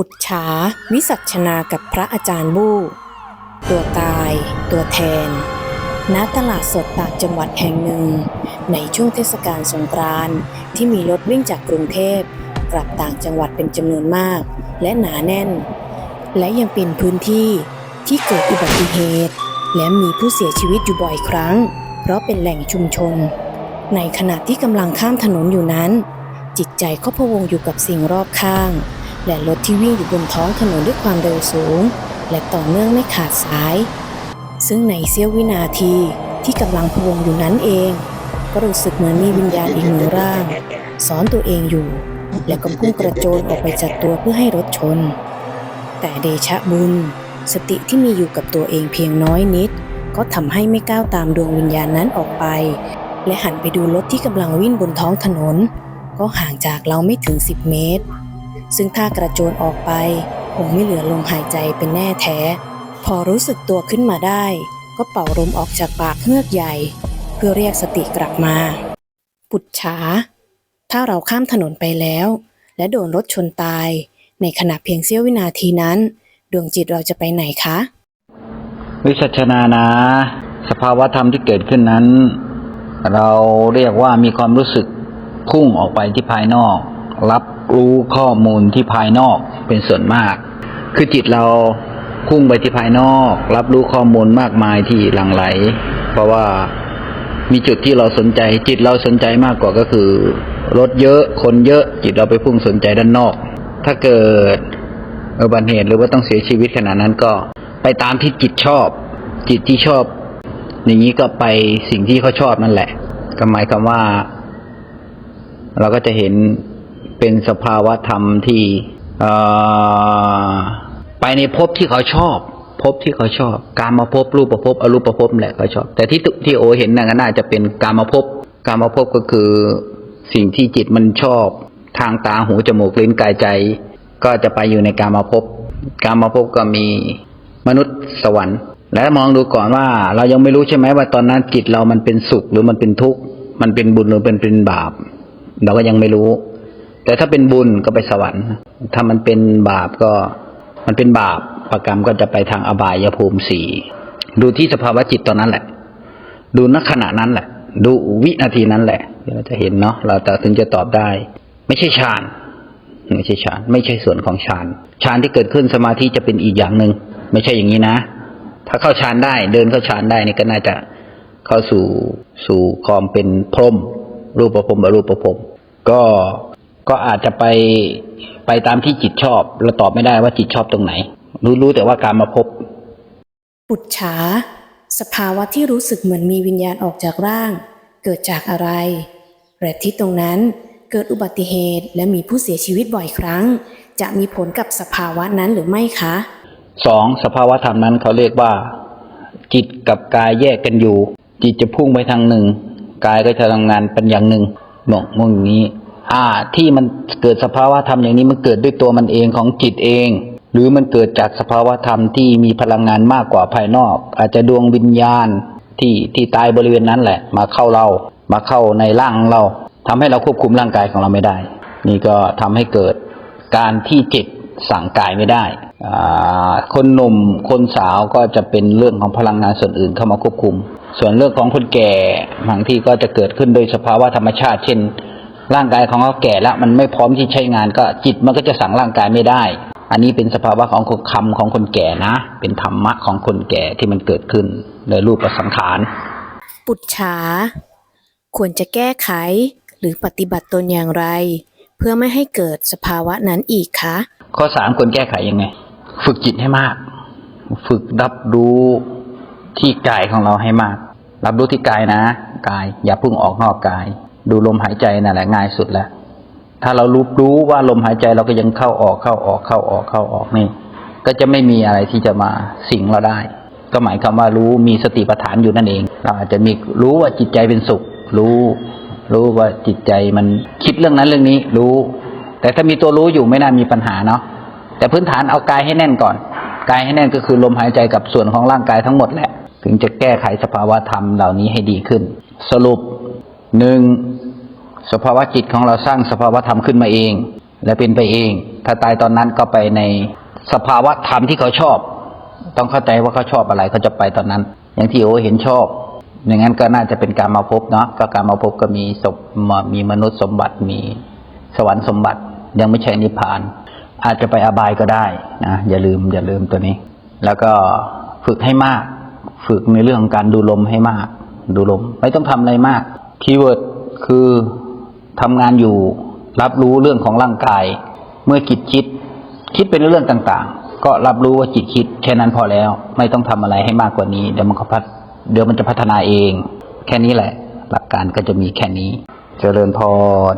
ปุจฉาวิสัชนากับพระอาจารย์บู้ตัวตาย ตัวแทน ณ ตลาดสดตากจังหวัดแห่งหนึ่ง ในช่วงเทศกาลสงกรานต์ที่มีรถวิ่งจากกรุงเทพกลับต่างจังหวัดเป็นจำนวนมาก และหนาแน่น และยังเป็นพื้นที่ที่เกิดอุบัติเหตุ และมีผู้เสียชีวิตอยู่บ่อยครั้ง เพราะเป็นแหล่งชุมชน ในขณะที่กำลังข้ามถนนอยู่นั้น จิตใจก็พะวงอยู่กับสิ่งรอบข้าง และรถที่วิ่งอยู่บนท้องถนนด้วยความเร็วสูง และต่อเนื่องไม่ขาดสาย ซึ่งในเสี้ยววินาทีที่กำลังพวงอยู่นั้นเอง ก็รู้สึกเหมือนมีวิญญาณอีกหนึ่งร่างซ้อนตัวเองอยู่ และก็พุ่งกระโจนออกไปจากตัวเพื่อให้รถชน แต่เดชะบุญ สติที่มีอยู่กับตัวเองเพียงน้อยนิด ก็ทำให้ไม่ก้าวตามดวงวิญญาณนั้นออกไป และหันไปดูรถที่กำลังวิ่งบนท้องถนน ก็ห่างจากเราไม่ถึง 10 เมตร ซึ่งถ้ากระโจนออกไป คงไม่เหลือลมหายใจเป็นแน่แท้ พอรู้สึกตัวขึ้นมาได้ ก็เป่าลมออกจากปากเฮือกใหญ่ เพื่อเรียกสติกลับมา ปุจฉา ถ้าเราข้ามถนนไปแล้ว และโดนรถชนตาย ในขณะเพียงเสี้ยววินาทีนั้น ดวงจิตเราจะไปไหนคะ วิสัชนานะ สภาวะธรรมที่เกิดขึ้นนั้น เราเรียกว่ามีความรู้สึกพุ่งออกไปที่ภายนอก รับ รู้ข้อมูลที่ภายนอกเป็นส่วนมาก คือจิตเราพุ่งไปที่ภายนอก รับรู้ข้อมูลมากมายที่หลั่งไหล เพราะว่ามีจุดที่เราสนใจ จิตเราสนใจมากกว่าก็คือรถเยอะคนเยอะจิตเราไปพุ่งสนใจด้านนอก ถ้าเกิดอุบัติเหตุหรือว่าต้องเสียชีวิตขนาดนั้นก็ไปตามที่จิตชอบ จิตที่ชอบ อย่างนี้ก็ไปสิ่งที่เขาชอบนั่นแหละ ก็หมายความว่า เราก็จะเห็น เป็นสภาวะธรรมที่ไปในภพที่เขาชอบภพที่เขาชอบ การมาภพรูปประภพอรูปประภพนั่นแหละเขาชอบ แต่ที่ที่โอเห็นน่ะก็น่าจะเป็นการมาภพการมาภพก็คือสิ่งที่จิตมันชอบ ทางตาหูจมูกลิ้นกายใจ ก็จะไปอยู่ในการมาภพการมาภพก็มีมนุษย์สวรรค์ และมองดูก่อนว่า เรายังไม่รู้ใช่ไหมว่าตอนนั้นจิตเรามันเป็นสุขหรือมันเป็นทุกข์มันเป็นบุญหรือเป็นเป็นบาป เราก็ยังไม่รู้ แต่ถ้าเป็นบุญก็ไปสวรรค์ ถ้ามันเป็นบาปก็มันเป็นบาปประกรรมก็จะไปทางอบายภูมิสี่ดูที่สภาวะจิตตอนนั้นแหละ ดูณขณะนั้นแหละ ดูวินาทีนั้นแหละเราจะเห็นเนาะเราจะถึงจะตอบได้ ไม่ใช่ฌานไม่ใช่ฌาน ไม่ใช่ส่วนของฌานฌานที่เกิดขึ้นสมาธิจะเป็นอีกอย่างหนึ่งไม่ใช่อย่างนี้นะ ถ้าเข้าฌานได้ เดินเข้าฌานได้นี่ก็น่าจะเข้าสู่สู่ความเป็นพรหมรูปประพรหมอรูปประพรมก็ ก็อาจจะไปไปตามที่จิตชอบ เราตอบไม่ได้ว่าจิตชอบตรงไหน รู้รู้แต่ว่าการมาพบ ปุจฉา สภาวะที่รู้สึกเหมือนมีวิญญาณออกจากร่าง เกิดจากอะไรและที่ตรงนั้นเกิดอุบัติเหตุและมีผู้เสียชีวิตบ่อยครั้ง จะมีผลกับสภาวะนั้นหรือไม่คะสองสภาวะธรรมนั้นเขาเรียกว่า จิตกับกายแยกกันอยู่ จิตจะพุ่งไปทางหนึ่ง กายก็จะทำงานเป็นอย่างหนึ่งบอกมองอย่างนี้ อ่า ที่มันเกิดสภาวะธรรมอย่างนี้มันเกิดด้วยตัวมันเองของจิตเอง หรือมันเกิดจากสภาวะธรรมที่มีพลังงานมากกว่าภายนอก อาจจะดวงวิญญาณที่ที่ตายบริเวณนั้นแหละ มาเข้าเรามาเข้าในร่างเราทำให้เราควบคุมร่างกายของเราไม่ได้ นี่ก็ทำให้เกิดการที่จิตสั่งกายไม่ได้อ่าคนหนุ่มคนสาวก็จะเป็นเรื่องของพลังงานส่วนอื่นเข้ามาควบคุม ส่วนเรื่องของคนแก่บางที่ก็จะเกิดขึ้นโดยสภาวะธรรมชาติ เช่น ร่างกายของเขาแก่แล้วมันไม่พร้อมที่ใช้งานก็จิตมันก็จะสั่งร่างกายไม่ได้ อันนี้เป็นสภาวะของคนคำของคนแก่นะ เป็นธรรมะของคนแก่ที่มันเกิดขึ้นโดยรูปประสังขาร ปุจฉา ควรจะแก้ไขหรือปฏิบัติตนอย่างไร เพื่อไม่ให้เกิดสภาวะนั้นอีกคะข้อสามควรแก้ไขยังไง ฝึกจิตให้มาก ฝึกรับรู้ที่กายของเราให้มาก รับรู้ที่กายนะ กายอย่าเพุ่งออกนอกกาย ดูลมหายใจนั่นแหละง่ายสุดแล้วถ้าเรารู้รู้ว่าลมหายใจเราก็ยังเข้าออกเข้าออกเข้าออกเข้าออกนี่ ก็จะไม่มีอะไรที่จะมาสิงเราได้ ก็หมายความว่ารู้มีสติปัฏฐานอยู่นั่นเอง เราอาจจะมีรู้ว่าจิตใจเป็นสุข รู้ รู้ว่าจิตใจมันคิดเรื่องนั้นเรื่องนี้รู้ แต่ถ้ามีตัวรู้อยู่ไม่น่ามีปัญหาเนาะแต่พื้นฐานเอากายให้แน่นก่อน กายให้แน่นก็คือลมหายใจกับส่วนของร่างกายทั้งหมดแหละ ถึงจะแก้ไขสภาวะธรรมเหล่านี้ให้ดีขึ้น สรุปหนึ่ง สภาวะจิตของเราสร้างสภาวะธรรมขึ้นมาเอง และเป็นไปเอง ถ้าตายตอนนั้นก็ไปในสภาวะธรรมที่เขาชอบ ต้องเข้าใจว่าเขาชอบอะไรเขาจะไปตอนนั้น อย่างที่โอเห็นชอบอย่างนั้นก็น่าจะเป็นการมาพบเนาะก็การมาพบก็มีศพมีมนุษย์สมบัติมีสวรรค์สมบัติ ยังไม่ใช่นิพพาน อาจจะไปอบายก็ได้นะอย่าลืมอย่าลืมตัวนี้ แล้วก็ฝึกให้มาก ฝึกในเรื่องของการดูลมให้มาก ดูลม ไม่ต้องทำอะไรมากคีย์เวิร์ดคือ ทำงานอยู่ รับรู้เรื่องของร่างกาย เมื่อจิตคิด คิดเป็นเรื่องต่าง ๆ ก็รับรู้ว่าจิตคิด แค่นั้นพอแล้ว ไม่ต้องทำอะไรให้มากกว่านี้ เดี๋ยวมันก็พัฒเดี๋ยวมันจะพัฒนาเอง แค่นี้แหละ หลักการก็จะมีแค่นี้เจริญพร